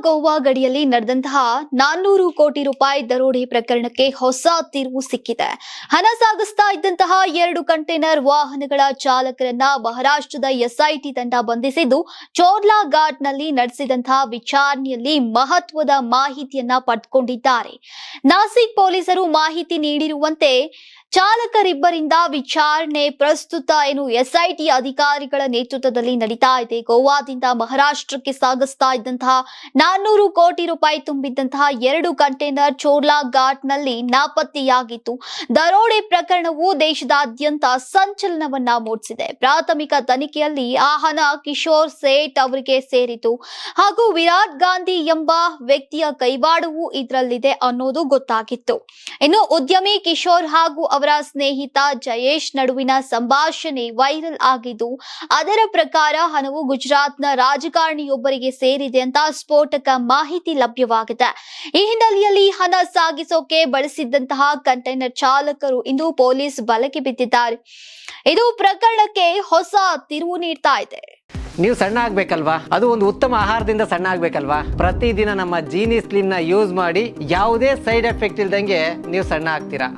ಗೋವಾ ಗಡಿಯಲ್ಲಿ ನಡೆದಂತಹ ನಾನ್ನೂರು ಕೋಟಿ ರೂಪಾಯಿ ದರೋಡೆ ಪ್ರಕರಣಕ್ಕೆ ಹೊಸ ತಿರುವು ಸಿಕ್ಕಿದೆ. ಹಣ ಸಾಗಿಸ್ತಾ ಇದ್ದಂತಹ ಎರಡು ಕಂಟೈನರ್ ವಾಹನಗಳ ಚಾಲಕರನ್ನ ಮಹಾರಾಷ್ಟ್ರದ ಎಸ್ಐಟಿ ತಂಡ ಬಂಧಿಸಿದ್ದು, ಚೋರ್ಲಾ ಘಾಟ್ನಲ್ಲಿ ನಡೆಸಿದಂತಹ ವಿಚಾರಣೆಯಲ್ಲಿ ಮಹತ್ವದ ಮಾಹಿತಿಯನ್ನ ಪಡ್ಕೊಂಡಿದ್ದಾರೆ. ನಾಸಿಕ್ ಪೊಲೀಸರು ಮಾಹಿತಿ ನೀಡಿರುವಂತೆ ಚಾಲಕರಿಬ್ಬರಿಂದ ವಿಚಾರಣೆ ಪ್ರಸ್ತುತ ಏನು ಎಸ್ಐಟಿ ಅಧಿಕಾರಿಗಳ ನೇತೃತ್ವದಲ್ಲಿ ನಡೀತಾ ಇದೆ. ಗೋವಾದಿಂದ ಮಹಾರಾಷ್ಟ್ರಕ್ಕೆ ಸಾಗಿಸ್ತಾ ಇದ್ದಂತಹ ನಾನ್ನೂರು ಕೋಟಿ ರೂಪಾಯಿ ತುಂಬಿದ್ದಂತಹ ಎರಡು ಕಂಟೈನರ್ ಚೋರ್ಲಾ ಘಾಟ್ನಲ್ಲಿ ನಾಪತ್ತೆಯಾಗಿತ್ತು ದರೋಡೆ ಪ್ರಕರಣವು ದೇಶದಾದ್ಯಂತ ಸಂಚಲನವನ್ನ ಮೂಡಿಸಿದೆ. ಪ್ರಾಥಮಿಕ ತನಿಖೆಯಲ್ಲಿ ಆ ಹಣ ಕಿಶೋರ್ ಸೇಠ್ ಅವರಿಗೆ ಸೇರಿತು ಹಾಗೂ ವಿರಾಟ್ ಗಾಂಧಿ ಎಂಬ ವ್ಯಕ್ತಿಯ ಕೈವಾಡವೂ ಇದರಲ್ಲಿದೆ ಅನ್ನೋದು ಗೊತ್ತಾಗಿತ್ತು. ಇನ್ನು ಉದ್ಯಮಿ ಕಿಶೋರ್ ಹಾಗೂ ಅವರ ಸ್ನೇಹಿತ ಜಯೇಶ್ ನಡುವಿನ ಸಂಭಾಷಣೆ ವೈರಲ್ ಆಗಿದ್ದು, ಅದರ ಪ್ರಕಾರ ಹಣವು ಗುಜರಾತ್ನ ರಾಜಕಾರಣಿಯೊಬ್ಬರಿಗೆ ಸೇರಿದೆ ಅಂತ ಸ್ಫೋಟಕ ಮಾಹಿತಿ ಲಭ್ಯವಾಗಿದೆ. ಈ ಹಿನ್ನೆಲೆಯಲ್ಲಿ ಹಣ ಸಾಗಿಸೋಕೆ ಬಳಸಿದ್ದಂತಹ ಕಂಟೈನರ್ ಚಾಲಕರು ಇಂದು ಪೊಲೀಸ್ ಬಲಕ್ಕೆ ಬಿದ್ದಿದ್ದಾರೆ. ಇದು ಪ್ರಕರಣಕ್ಕೆ ಹೊಸ ತಿರುವು ನೀಡ್ತಾ ಇದೆ. ನೀವು ಸಣ್ಣ ಆಗ್ಬೇಕಲ್ವಾ? ಅದು ಒಂದು ಉತ್ತಮ ಆಹಾರದಿಂದ ಸಣ್ಣ ಆಗ್ಬೇಕಲ್ವಾ? ಪ್ರತಿದಿನ ನಮ್ಮ ಜೀನಿ ಸ್ಲಿಮ್ನ ಯೂಸ್ ಮಾಡಿ ಯಾವುದೇ ಸೈಡ್ ಎಫೆಕ್ಟ್ ಇಲ್ದಂಗೆ ನೀವು ಸಣ್ಣ ಆಗ್ತೀರಾ?